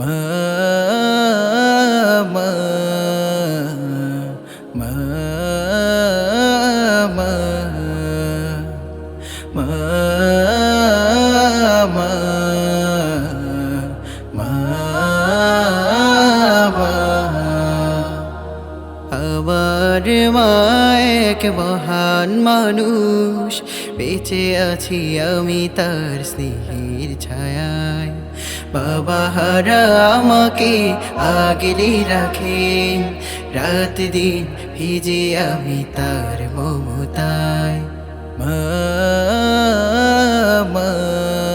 আমার মা এক মহান মানুষ বেঁচে আছি আমি তার স্নেহের ছায়া। বাবা হারা আমাকে আগলে রাখেন রাত দিন ভিজে আমি তার মমতায়। মা।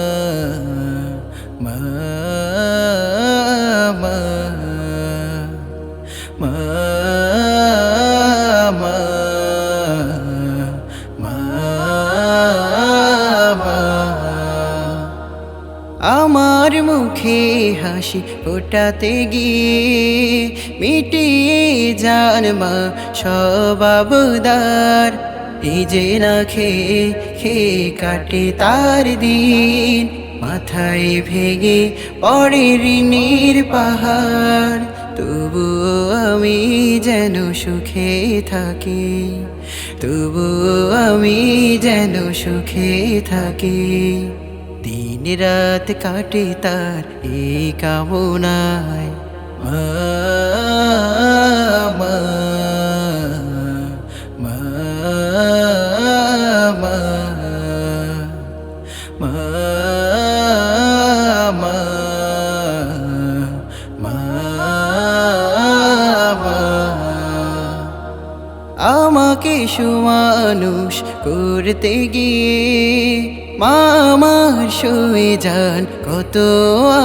মুখে হাসি ফোটাতে গিয়ে মিটিয়ে যান মা সব আবদার। নিজে না খেয়ে খেয়ে কাটে তার দিন। মাথায় ভেঙে পড়ে ঋণের পাহাড়। তবু আমি যেন সুখে থাকি তবু আমি যেন সুখে থাকি। নিরাত কাটে তার এই কামনায়। মা আমাকে সুমানুষ করতে গিয়ে মা আমার শুয়ে যান, কত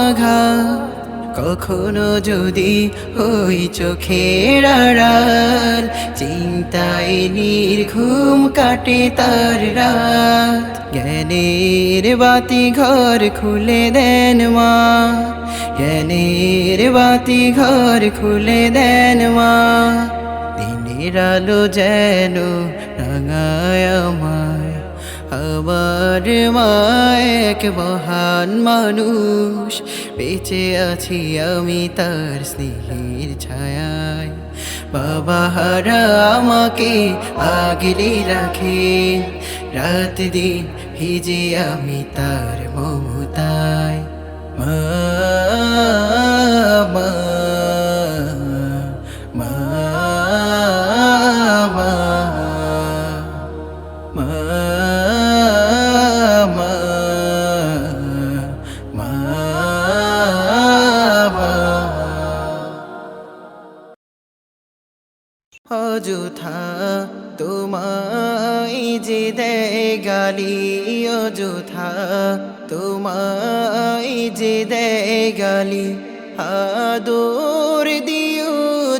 আঘা কখনো যদি হই চোখের আড়াল, চিন্তায় নির্ঘুম কাটে তার রাত। জ্ঞানের বাতি ঘর খুলে দেন মা, জ্ঞানের বাতি ঘর খুলে দেন মা। দিনের আলো যেন রাঙায় আমায় আমার মা এক মহান মানুষ। বেঁচে আছি আমি তার স্নেহের ছায়ায়। বাবা হারা আমাকে আগলে রাখে। রাত দিন ভিজে আমি তার মমতায়। যে দেয় গালি অযথা, তোমায় যে দেয় গালি আদর দিও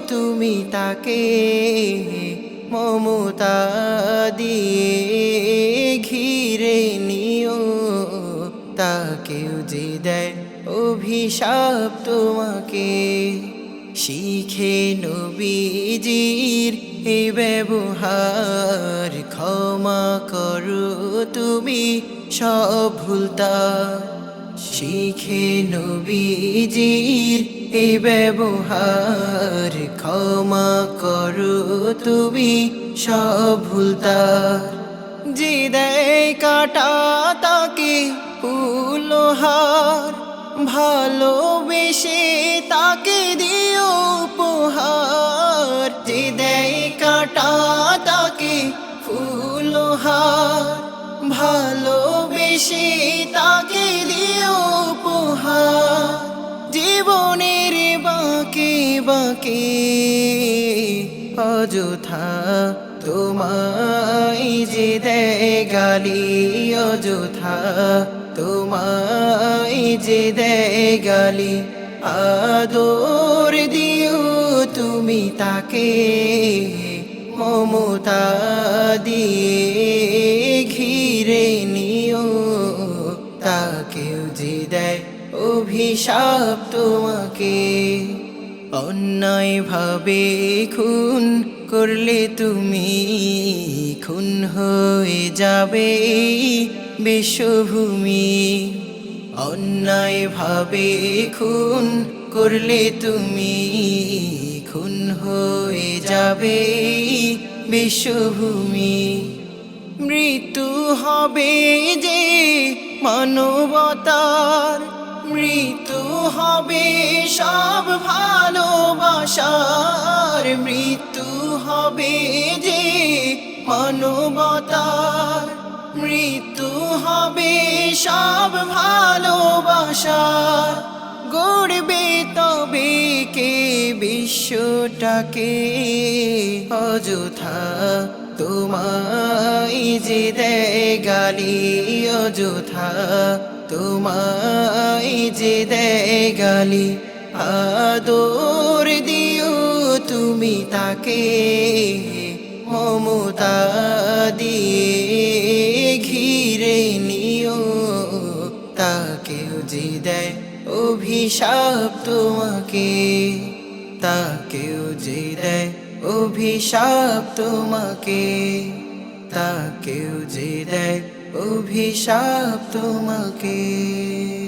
তুমি তাকে, মমতা দিয়ে ঘিরে নিও তাকেও যে দেয় অভিশাপ তোমাকে। শিখে নবীজির এ ব্যবহার। ক্ষমা করো তুমি সব ভুলতা। শিখে নবীজির এ ব্যবহার। ক্ষমা করো তুমি সব ভুলতা। যে কাটা তাকে পুলহার ভালোবেসে তাকে দিও ভালোবেসে তাকে দিও উপহার, জীবনের বাঁকে বাঁকে অযথা তোমায় যে দেয় গালি, অযথা তোমায় যে দেয় গালি, আদর দিও তুমি তাকে, মমতা দিয়ে। ঘিরে নিও তাকেও যে দেয় অভিশাপ তোমাকে। অন্যায় ভাবে খুন করলে তুমি খুন হয়ে যাবে বিশ্বভূমি অন্যায় ভাবে খুন করলে তুমি খুন হয়ে যাবে বিশ্বভূমি মৃত্যু হবে যে মানবতার। মৃত্যু হবে সব ভালোবাসার। মৃত্যু হবে যে মানবতার। মৃত্যু হবে সব ভালোবাসার। গড়বে তবে কে? বিশ্বটাকে অযথা তোমায় যে গালি অযথা, তোমায় যে গালি আদর দিও তুমি তাকে, মমতা দিয়ে ঘিরে নিও তাকেও যে দেয় অভিশাপ তোমাকে, তাকেও যে দেয় অভিশাপ তোমাকে তাকেও যে দেয়? অভিশাপ তোমাকে।